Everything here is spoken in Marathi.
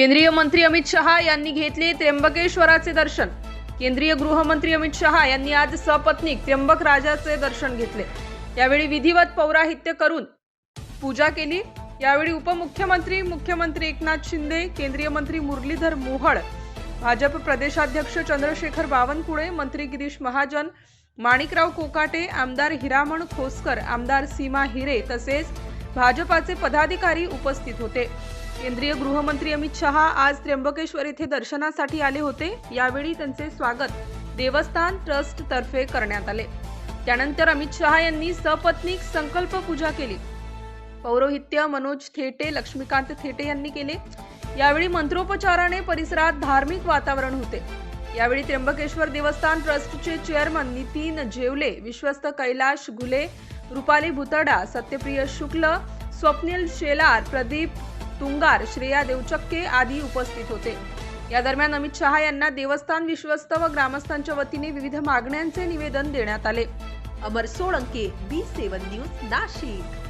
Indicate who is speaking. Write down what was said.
Speaker 1: केंद्रीय मंत्री अमित शहा यांनी घेतले त्र्यंबकेश्वराचे दर्शन. केंद्रीय गृहमंत्री अमित शहा यांनी आज सपत्नीक त्र्यंबक राजाचे दर्शन घेतले. यावेळी विधिवत पौराहित्य करून पूजा केली. यावेळी उपमुख्यमंत्री मुख्यमंत्री एकनाथ शिंदे केंद्रीय मंत्री मुरलीधर मोहळ भाजप प्रदेशाध्यक्ष चंद्रशेखर बावनकुळे मंत्री गिरीश महाजन माणिकराव कोकाटे आमदार हिरामण खोसकर आमदार सीमा हिरे तसेच भाजपाचे पदाधिकारी उपस्थित होते. केंद्रीय गृहमंत्री अमित शहा आज त्र्यंबकेश्वर येथे दर्शनासाठी आले होते. यावेळी त्यांचे स्वागत देवस्थान ट्रस्ट तर्फे करण्यात आले. त्यानंतर अमित शहा यांनी सपत्नीक संकल्प पूजा केली. पौरोहित्य मनोज थेटे लक्ष्मीकांत थेटे यांनी केले. यावेळी मंत्रोपचाराने परिसरात धार्मिक वातावरण होते. यावेळी त्र्यंबकेश्वर देवस्थान ट्रस्टचे चेअरमन नितीन जेवले विश्वस्त कैलाश घुले रुपाली भुतडा सत्यप्रिय शुक्ल स्वप्नील शेलार प्रदीप तुंगार श्रेया देवचक्के आदी उपस्थित होते. या दरम्यान अमित शहा यांना देवस्थान विश्वस्त व ग्रामस्थांच्या वतीने विविध मागण्यांचे निवेदन देण्यात आले. Amar Solanke B seven news Nashik.